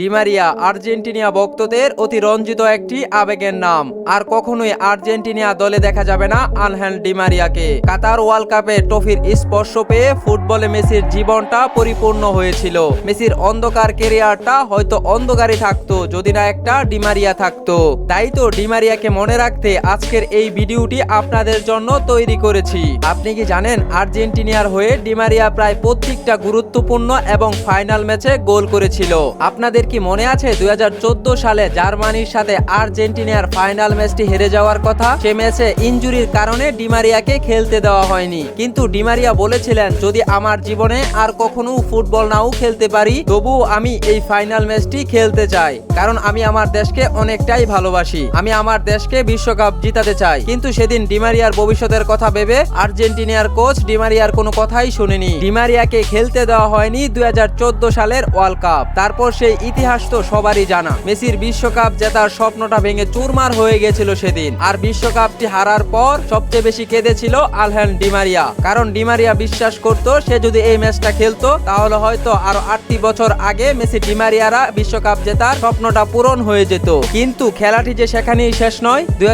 Di Maria আর্জেন্টিনিয়া ভক্তদের অতি রঞ্জিত একটি আবেগের নাম। আর কখনোই আর্জেন্টিনিয়া দলে দেখা যাবে না আনহেল ডিমারিয়াকে কাতার ওয়ার্ল্ড কাপে ট্রফির স্পর্শ পেয়ে ফুটবলে মেসির জীবনটা পরিপূর্ণ হয়েছিল। মেসির অন্ধকার কেরিয়ারটা হয়তো অন্ধকারই থাকতো, যদি না একটা ডিমারিয়া থাকতো। তাই তো ডিমারিয়াকে মনে রাখতে আজকের এই ভিডিওটি আপনাদের জন্য তৈরি করেছি। আপনি কি জানেন, আর্জেন্টিনিয়ার হয়ে ডিমারিয়া প্রায় প্রত্যেকটা গুরুত্বপূর্ণ এবং ফাইনাল ম্যাচে গোল করেছিল। আপনাদের কি মনে আছে দুই হাজার চোদ্দ সালে জার্মানির সাথে আর্জেন্টিনার ফাইনাল ম্যাচটি হেরে যাওয়ার কথা? সে ম্যাচে ইনজুরির কারণে ডিমারিয়াকে খেলতে দেওয়া হয়নি। কিন্তু ডিমারিয়া বলেছিলেন, যদি আমার জীবনে আর কখনো ফুটবল নাও খেলতে পারি তবু আমি এই ফাইনাল ম্যাচটি খেলতে চাই। কারণ আমি আমার দেশকে অনেকটাই ভালোবাসি। আমি আমার দেশকে বিশ্বকাপ জিতাতে চাই। কিন্তু সেদিন ডিমারিয়ার ভবিষ্যতের কথা ভেবে আর্জেন্টিনিয়ার কোচ ডিমারিয়ার কোনো কথাই শুনেনি। ডিমারিয়াকে খেলতে দেওয়া হয়নি দুই হাজার চোদ্দ সালের ওয়ার্ল্ড কাপ। তারপর সেই ইতিহাস তো সবারই জানা। মেসির বিশ্বকাপ জেতার স্বপ্নটা ভেঙে চুরমার হয়ে গেছিল সেদিন। আর বিশ্বকাপটি হারার পর সবচেয়ে বেশি কেঁদেছিল আলহেন ডিমারিয়া। কারণ ডিমারিয়া বিশ্বাস করত, সে যদি এই ম্যাচটা খেলতো, তাহলে হয়তো আরও আটটি বছর আগে মেসি ডিমারিয়ারা বিশ্বকাপ জেতার স্বপ্নটা পূরণ হয়ে যেত। কিন্তু খেলাটি যে সেখানেই শেষ নয়, দুই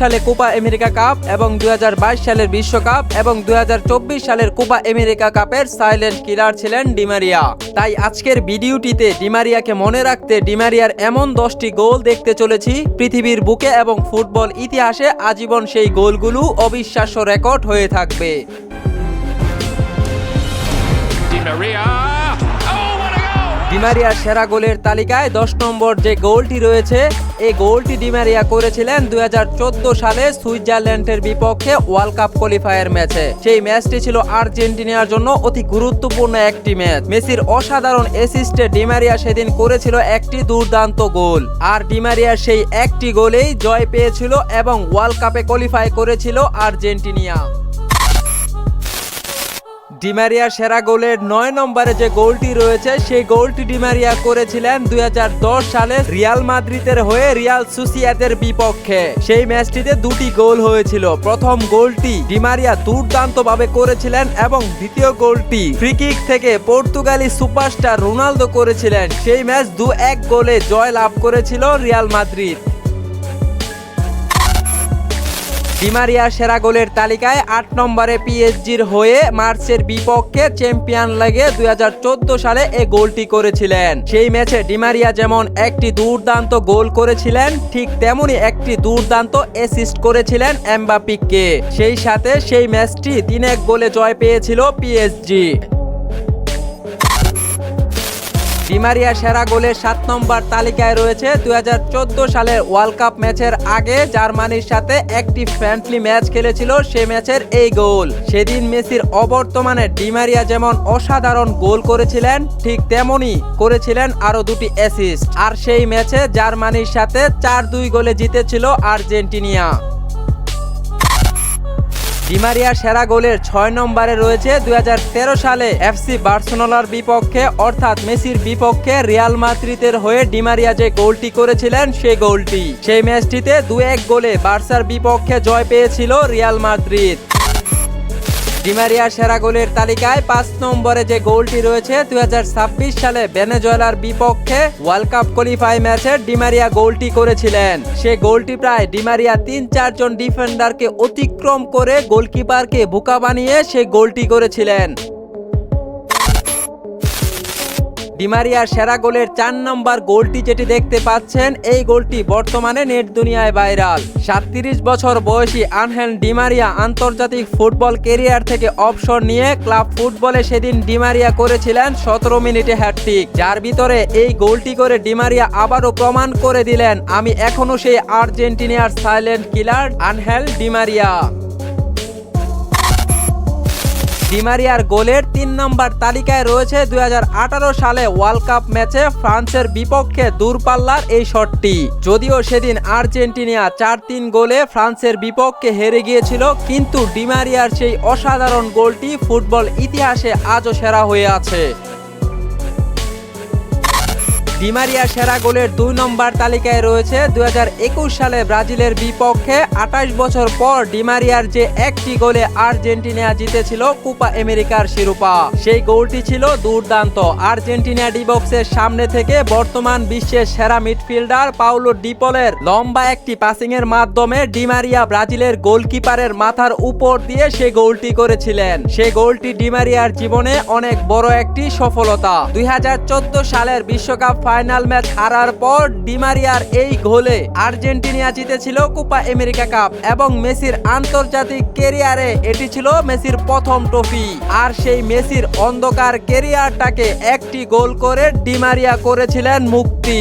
সালে কোপা আমেরিকা কাপ এবং দুই হাজার বাইশ সালের বিশ্বকাপ এবং দুই হাজার চব্বিশ সালের কোপা আমেরিকা কাপের সাইলেন্ট কিলার ছিলেন ডিমারিয়া। তাই আজকের ভিডিওটিতে ডিমারিয়াকে মনে রাখতে ডিমারিয়ার এমন দশটি গোল দেখতে চলেছি। পৃথিবীর বুকে এবং ফুটবল ইতিহাসে আজীবন সেই গোলগুলো অবিশ্বাস্য রেকর্ড হয়ে থাকবে। ডিমারিয়ার সেরা গোলের তালিকায় দশ নম্বর যে গোলটি রয়েছে, এই গোলটি ডিমারিয়া করেছিলেন দু হাজার চোদ্দ সালে সুইজারল্যান্ডের বিপক্ষে ওয়ার্ল্ড কাপ কোয়ালিফায়ার ম্যাচে। সেই ম্যাচটি ছিল আর্জেন্টিনার জন্য অতি গুরুত্বপূর্ণ একটি ম্যাচ। মেসির অসাধারণ অ্যাসিস্টে ডিমারিয়া সেদিন করেছিল একটি দুর্দান্ত গোল। আর ডিমারিয়ার সেই একটি গোলেই জয় পেয়েছিল এবং ওয়ার্ল্ড কাপে কোয়ালিফাই করেছিল আর্জেন্টিনিয়া। ডিমারিয়া সেরা গোলের নয় নম্বরে যে গোলটি রয়েছে, সেই গোলটি ডিমারিয়া করেছিলেন দুই সালে রিয়াল মাদ্রিদের হয়ে রিয়াল সুসিয়াদের বিপক্ষে। সেই ম্যাচটিতে দুটি গোল হয়েছিল। প্রথম গোলটি ডিমারিয়া দুর্দান্ত ভাবে করেছিলেন এবং দ্বিতীয় গোলটি ফ্রিকিক থেকে পর্তুগালি সুপারস্টার রোনালদো করেছিলেন। সেই ম্যাচ দু এক গোলে জয় লাভ করেছিল রিয়াল মাদ্রিদ। ডিমারিয়া সেরা গোলের তালিকায় আট নম্বরে পিএসজির হয়ে মার্চের বিপক্ষে চ্যাম্পিয়ন লাগে দুই সালে এ গোলটি করেছিলেন। সেই ম্যাচে ডিমারিয়া যেমন একটি দুর্দান্ত গোল করেছিলেন, ঠিক তেমনি একটি দুর্দান্ত অ্যাসিস্ট করেছিলেন এমবাপিককে সেই সাথে সেই ম্যাচটি তিন এক গোলে জয় পেয়েছিল পিএসজি। ডিমারিয়া সেরা গোলের সাত নম্বর তালিকায় রয়েছে দুই সালের ওয়ার্ল্ড কাপ ম্যাচের আগে জার্মানির সাথে একটি ফ্রেন্ডলি ম্যাচ খেলেছিল সে ম্যাচের এই গোল। সেদিন মেসির অবর্তমানে ডিমারিয়া যেমন অসাধারণ গোল করেছিলেন, ঠিক তেমনই করেছিলেন আরও দুটি অ্যাসিস্ট। আর সেই ম্যাচে জার্মানির সাথে চার দুই গোলে জিতেছিল আর্জেন্টিনিয়া। ডিমারিয়ার সেরা গোলের ছয় নম্বরে রয়েছে দু হাজার তেরো সালে এফসি বার্সেলোনার বিপক্ষে, অর্থাৎ মেসির বিপক্ষে রিয়াল মাদ্রিদের হয়ে ডিমারিয়া যে গোলটি করেছিলেন, সেই গোলটি। সেই ম্যাচটিতে দু এক গোলে বার্সার বিপক্ষে জয় পেয়েছিল রিয়াল মাদ্রিদ। ডিমারিয়ার সেরা গোলের তালিকায় পাঁচ নম্বরে যে গোলটি রয়েছে দুই হাজার ছাব্বিশ সালে ভেনেজুয়েলার বিপক্ষে ওয়ার্ল্ড কাপ কোয়ালিফাই ম্যাচে ডিমারিয়া গোলটি করেছিলেন। সে গোলটি প্রায় ডিমারিয়া তিন চারজন ডিফেন্ডারকে অতিক্রম করে গোলকিপারকে বোকা বানিয়ে সে গোলটি করেছিলেন। ডিমারিয়ার সেরা গোলের চার নম্বর গোলটি যেটি দেখতে পাচ্ছেন, এই গোলটি বর্তমানে নেট দুনিয়ায় ভাইরাল। সাতত্রিশ বছর বয়সী আনহেল ডিমারিয়া আন্তর্জাতিক ফুটবল কেরিয়ার থেকে অবসর নিয়ে ক্লাব ফুটবলে সেদিন ডিমারিয়া করেছিলেন সতেরো মিনিটে হ্যাটট্রিক। যার ভিতরে এই গোলটি করে ডিমারিয়া আবারও প্রমাণ করে দিলেন, আমি এখনও সেই আর্জেন্টিনিয়ার silent killer Angel Di Maria. ডিমারিয়ার গোলের তিন নম্বর তালিকায় রয়েছে দুই হাজার আঠারো সালে ওয়ার্ল্ড কাপ ম্যাচে ফ্রান্সের বিপক্ষে দূরপাল্লার এই শটটি। যদিও সেদিন আর্জেন্টিনা চার তিন গোলে ফ্রান্সের বিপক্ষে হেরে গিয়েছিল, কিন্তু ডিমারিয়ার সেই অসাধারণ গোলটি ফুটবল ইতিহাসে আজও সেরা হয়ে আছে। ডিমারিয়া সেরা গোলের দুই নম্বর তালিকায় রয়েছে দুই হাজার একুশ সালে ব্রাজিলের বিপক্ষে আঠাশ বছর পর ডিমারিয়ার যে একটি গোলে আর্জেন্টিনা জিতেছিল কুপা আমেরিকার শিরোপা। সেই গোলটি ছিল দুর্দান্ত। আর্জেন্টিনা ডিবক্সের সামনে থেকে বর্তমান বিশ্বের সেরা মিডফিল্ডার পাউলো ডিপলের লম্বা একটি পাসিং এর মাধ্যমে ডিমারিয়া ব্রাজিলের গোলকিপারের মাথার উপর দিয়ে সে গোলটি করেছিলেন। সে গোলটি ডিমারিয়ার জীবনে অনেক বড় একটি সফলতা। দুই হাজার চোদ্দ সালের বিশ্বকাপ ফাইনাল ম্যাচ হারার পর ডিমারিয়ার এই গোলে আর্জেন্টিনা জিতেছিল কোপা আমেরিকা কাপ এবং মেসির আন্তর্জাতিক কেরিয়ারে এটি ছিল মেসির প্রথম ট্রফি। আর সেই মেসির অন্ধকার কেরিয়ারটাকে একটি গোল করে ডিমারিয়া করেছিলেন মুক্তি।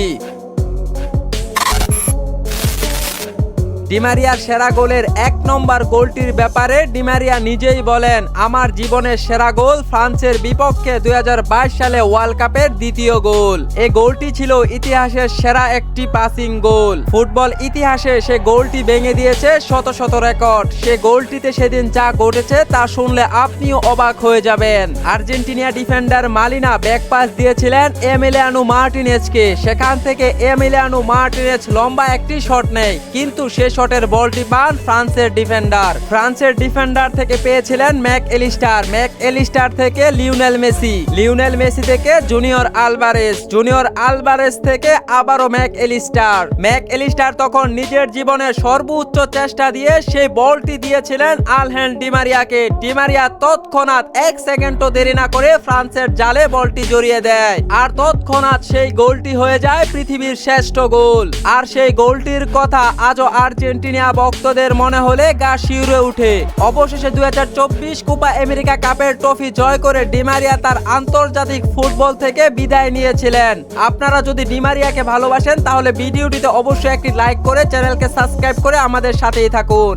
ডিমারিয়ার সেরা গোলের এক নম্বর গোলটির ব্যাপারে ডিমারিয়া নিজেই বলেন, আমার জীবনের সেরা গোল ফ্রান্সের বিপক্ষে দু হাজার বাইশ সালে ওয়ার্ল্ড কাপের দ্বিতীয় গোল। এই গোলটি ছিল ইতিহাসের সেরা একটি পাসিং গোল। ফুটবল ইতিহাসে সে গোলটি ভেঙে দিয়েছে শত শত রেকর্ড। সে গোলটিতে সেদিন যা ঘটেছে তা শুনলে আপনিও অবাক হয়ে যাবেন। Argentinian defender Molina back pass দিয়েছিলেন এমিলিয়ানো মার্টিনেজকে। সেখান থেকে এমিলিয়ানো মার্টিনেজ লম্বা একটি শট নেয়, কিন্তু সে শটের বলটি পান ফ্রান্সের ডিফেন্ডার। ফ্রান্সের ডিফেন্ডার থেকে পেয়েছিলেন ম্যাক এলিস্টার। ম্যাক এলিস্টার থেকে লিওনেল মেসি। লিওনেল মেসি থেকে জুনিয়র আলবারেস জুনিয়র আলবারেস থেকে আবারও ম্যাক এলিস্টার। ম্যাক এলিস্টার তখন নিজের জীবনের সর্বোচ্চ চেষ্টা দিয়ে সেই বলটি দিয়েছিলেন আলহেন ডিমারিয়াকে। ডিমারিয়া তৎক্ষণাৎ এক সেকেন্ডও দেরি না করে ফ্রান্সের জালে বলটি জড়িয়ে দেয়। আর তৎক্ষণাৎ সেই গোলটি হয়ে যায় পৃথিবীর শ্রেষ্ঠ গোল। আর সেই গোলটির কথা আজও আর্জেন্টিনা ভক্তদের মনে হলে গা শিউরে উঠে। অবশেষে দুই কোপা আমেরিকা কাপের ট্রফি জয় করে ডিমারিয়া তার আন্তর্জাতিক ফুটবল থেকে বিদায় নিয়েছিলেন। আপনারা যদি ডিমারিয়াকে ভালোবাসেন, তাহলে ভিডিওটিতে অবশ্যই একটি লাইক করে চ্যানেলকে সাবস্ক্রাইব করে আমাদের সাথেই থাকুন।